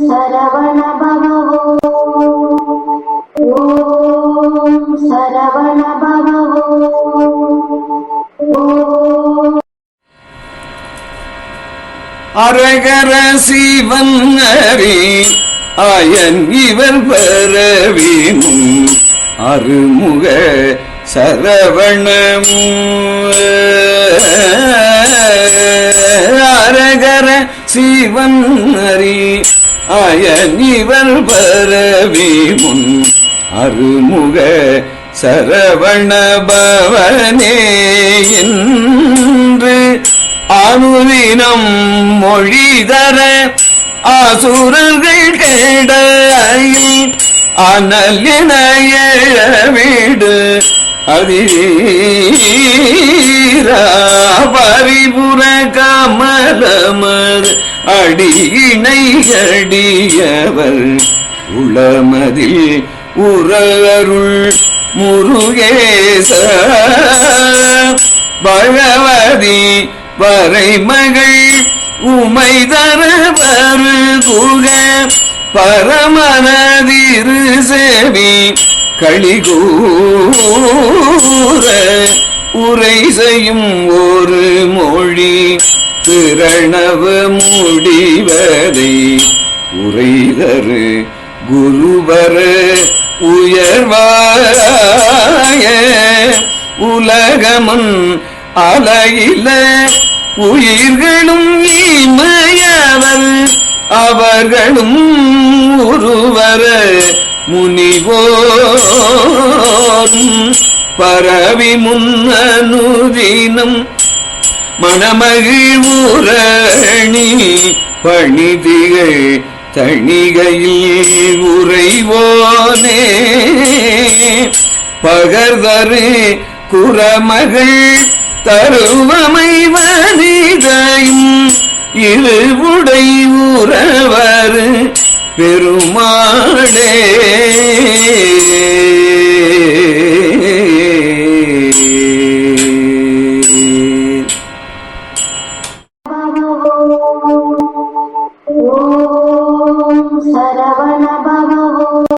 சரவண பவோ ஓம் சரவண பவோ அரகர சிவன் அறி அயன் இவர் பரவினும் அருமுக சரவணம் அரகர சிவன் அறி ஆயன் பரவி முன் அருமுக சரவண பவனே என்று அனுதினம் மொழிதர ஆசுரர்கள் கேடையில் அனல் என எழவிடு அதிரா பரிபுர கமலமர் அடியினை அடியவர் உளமதில் உறருள் முருகேச பகவதி வரைமகள் உமை தரவரு குக பரமனதிரு சேவி களிகூர உரை செய்யும் ஒரு திரணவ முடிவதை உரைதரு குருவர உயர்வாய உலகமன் அலையில உயிர்களும் இமயவர் அவர்களும் உருவர முனிவோரும் பரவி முன்னனுதினம் மணமகிழ்வுரணி பணிதிகள் தணிகையில் உறைவோனே. பகர்தரு குரமகள் தருவமை வனிதையும் இருவுடை உறவர் பெருமாளே.